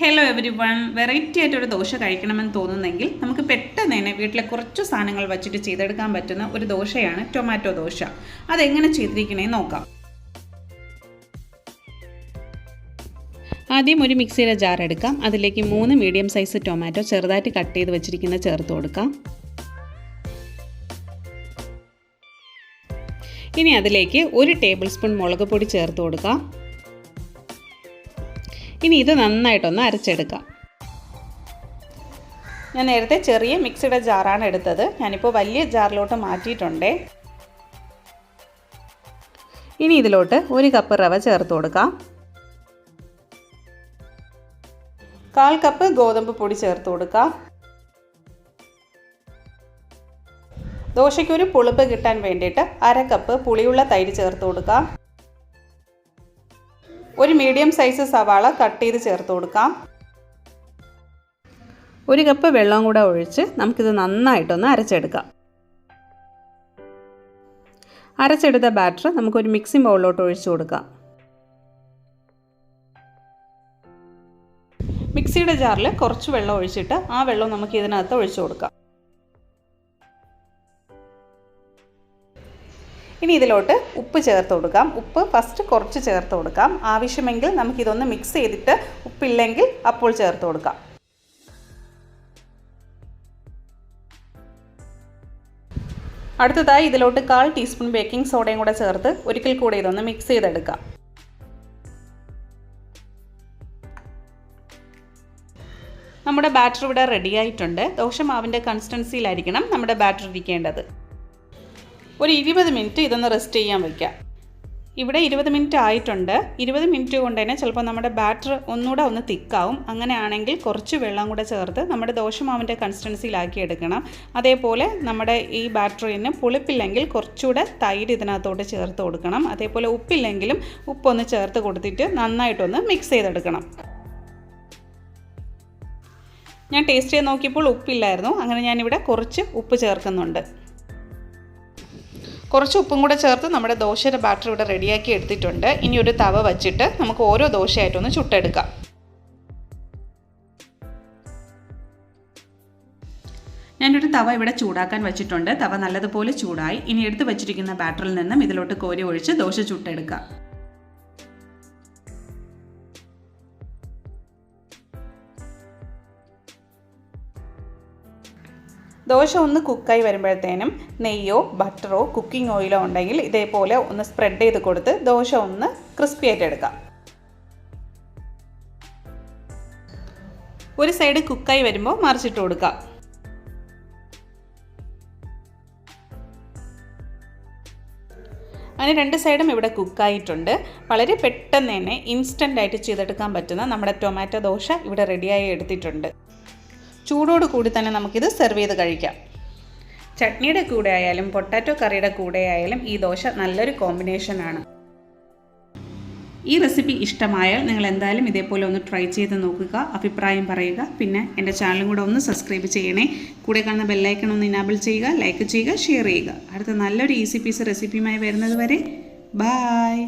Hello every one variety ആയിട്ടൊരു ദോശ കഴിക്കണമെന്ന് തോന്നുന്നെങ്കിൽ നമുക്ക് പെട്ടെന്ന് തന്നെ വീട്ടിലെ കുറച്ച് സാധനങ്ങൾ വച്ചിട്ട് ചെയ്തെടുക്കാൻ പറ്റുന്ന ഒരു ദോശയാണ് ടൊമാറ്റോ ദോശ. അതെങ്ങനെ ചെയ്തിരിക്കണേന്ന് നോക്കാം. ആദ്യം ഒരു മിക്സിയിലെ ജാർ എടുക്കാം. അതിലേക്ക് മൂന്ന് മീഡിയം സൈസ് ടൊമാറ്റോ ചെറുതായിട്ട് കട്ട് ചെയ്ത് വെച്ചിരിക്കുന്ന ചേർത്ത് കൊടുക്കാം. ഇനി അതിലേക്ക് ഒരു ടേബിൾ സ്പൂൺ മുളക് പൊടി ചേർത്ത് കൊടുക്കാം. ഇനി ഇത് നന്നായിട്ടൊന്ന് അരച്ചെടുക്കാം. ഞാൻ നേരത്തെ ചെറിയ മിക്സിയുടെ ജാറാണ് എടുത്തത്. ഞാനിപ്പോൾ വലിയ ജാറിലോട്ട് മാറ്റിയിട്ടുണ്ടേ. ഇനി ഇതിലോട്ട് ഒരു കപ്പ് റവ ചേർത്ത് കൊടുക്കാം. കാൽ കപ്പ് ഗോതമ്പ് പൊടി ചേർത്ത് കൊടുക്കാം. ദോശയ്ക്കൊരു പുളിപ്പ് കിട്ടാൻ വേണ്ടിയിട്ട് അര കപ്പ് പുളിയുള്ള തൈര് ചേർത്ത് കൊടുക്കാം. ഒരു മീഡിയം സൈസ് സവാള കട്ട് ചെയ്ത് ചേർത്ത് കൊടുക്കാം. ഒരു കപ്പ് വെള്ളം കൂടെ ഒഴിച്ച് നമുക്കിത് നന്നായിട്ടൊന്ന് അരച്ചെടുക്കാം. അരച്ചെടുത്ത ബാറ്റർ നമുക്കൊരു മിക്സിംഗ് ബൗളിലോട്ട് ഒഴിച്ച് കൊടുക്കാം. മിക്സിയുടെ ജാറിൽ കുറച്ച് വെള്ളം ഒഴിച്ചിട്ട് ആ വെള്ളം നമുക്ക് ഇതിനകത്ത് ഒഴിച്ചു കൊടുക്കാം. ഇനി ഇതിലോട്ട് ഉപ്പ് ചേർത്ത് കൊടുക്കാം. ഉപ്പ് ഫസ്റ്റ് കുറച്ച് ചേർത്ത് കൊടുക്കാം. ആവശ്യമെങ്കിൽ നമുക്കിതൊന്ന് മിക്സ് ചെയ്തിട്ട് ഉപ്പില്ലെങ്കിൽ അപ്പോൾ ചേർത്ത് കൊടുക്കാം. അടുത്തതായി ഇതിലോട്ട് കാൽ ടീസ്പൂൺ ബേക്കിംഗ് സോഡയും കൂടെ ചേർത്ത് ഒരിക്കൽ കൂടെ ഇതൊന്ന് മിക്സ് ചെയ്തെടുക്കാം. നമ്മുടെ ബാറ്റർ ഇവിടെ റെഡി ആയിട്ടുണ്ട്. ദോശമാവിന്റെ കൺസിസ്റ്റൻസിയിലായിരിക്കണം നമ്മുടെ ബാറ്റർ ഇരിക്കേണ്ടത്. ഒരു ഇരുപത് മിനിറ്റ് ഇതൊന്ന് റെസ്റ്റ് ചെയ്യാൻ വയ്ക്കാം ഇവിടെ ഇരുപത് മിനിറ്റ് ആയിട്ടുണ്ട്. ഇരുപത് മിനിറ്റ് കൊണ്ട് തന്നെ ചിലപ്പോൾ നമ്മുടെ ബാറ്റർ ഒന്നുകൂടെ ഒന്ന് തിക്കാവും. അങ്ങനെയാണെങ്കിൽ കുറച്ച് വെള്ളം കൂടെ ചേർത്ത് നമ്മുടെ ദോശമാവിന്റെ കൺസിസ്റ്റൻസിയിലാക്കി എടുക്കണം. അതേപോലെ നമ്മുടെ ഈ ബാറ്ററിന് പുളിപ്പില്ലെങ്കിൽ കുറച്ചുകൂടെ തൈര് ഇതിനകത്തോട്ട് ചേർത്ത് കൊടുക്കണം. അതേപോലെ ഉപ്പില്ലെങ്കിലും ഉപ്പൊന്ന് ചേർത്ത് കൊടുത്തിട്ട് നന്നായിട്ടൊന്ന് മിക്സ് ചെയ്തെടുക്കണം. ഞാൻ ടേസ്റ്റ് ചെയ്ത് നോക്കിയപ്പോൾ ഉപ്പില്ലായിരുന്നു. അങ്ങനെ ഞാനിവിടെ കുറച്ച് ഉപ്പ് ചേർക്കുന്നുണ്ട്. കുറച്ച് ഉപ്പും കൂടെ ചേർത്ത് നമ്മുടെ ദോശയുടെ ബാറ്റർ ഇവിടെ റെഡിയാക്കി എടുത്തിട്ടുണ്ട്. ഇനി ഒരു തവ വച്ചിട്ട് നമുക്ക് ഓരോ ദോശയായിട്ടൊന്ന് ചുട്ടെടുക്കാം. ഞാനൊരു തവ ഇവിടെ ചൂടാക്കാൻ വെച്ചിട്ടുണ്ട്. തവ നല്ലതുപോലെ ചൂടായി. ഇനി എടുത്ത് വെച്ചിരിക്കുന്ന ബാറ്ററിൽ നിന്നും ഇതിലോട്ട് കോരി ഒഴിച്ച് ദോശ ചുട്ടെടുക്കാം. ദോശ ഒന്ന് കുക്കായി വരുമ്പോഴത്തേനും നെയ്യോ ബട്ടറോ കുക്കിംഗ് ഓയിലോ ഉണ്ടെങ്കിൽ ഇതേപോലെ ഒന്ന് സ്പ്രെഡ് ചെയ്ത് കൊടുത്ത് ദോശ ഒന്ന് ക്രിസ്പി ആയിട്ട് എടുക്കാം. ഒരു സൈഡ് കുക്കായി വരുമ്പോൾ മറിച്ചിട്ട് കൊടുക്കാം. അങ്ങനെ രണ്ട് സൈഡും ഇവിടെ കുക്കായിട്ടുണ്ട്. വളരെ പെട്ടെന്ന് തന്നെ ഇൻസ്റ്റന്റ് ആയിട്ട് ചെയ്തെടുക്കാൻ പറ്റുന്ന നമ്മുടെ ടൊമാറ്റോ ദോശ ഇവിടെ റെഡിയായി എടുത്തിട്ടുണ്ട്. ചൂടോട് കൂടി തന്നെ നമുക്കിത് സെർവ് ചെയ്ത് കഴിക്കാം. ചട്നിയുടെ കൂടെ ആയാലും പൊട്ടാറ്റോ കറിയുടെ കൂടെ ആയാലും ഈ ദോശ നല്ലൊരു കോമ്പിനേഷനാണ് ഈ റെസിപ്പി ഇഷ്ടമായാൽ നിങ്ങൾ എന്തായാലും ഇതേപോലെ ഒന്ന് ട്രൈ ചെയ്ത് നോക്കുക അഭിപ്രായം പറയുക പിന്നെ എന്റെ ചാനലും കൂടെ ഒന്ന് സബ്സ്ക്രൈബ് ചെയ്യണേ. കൂടെ കാണുന്ന ബെല്ലൈക്കൺ ഒന്ന് ഇനാബിൾ ചെയ്യുക ലൈക്ക് ചെയ്യുക ഷെയർ ചെയ്യുക. അടുത്ത നല്ലൊരു ഈസി പീസ് റെസിപ്പിയുമായി വരുന്നത് വരെ ബായ്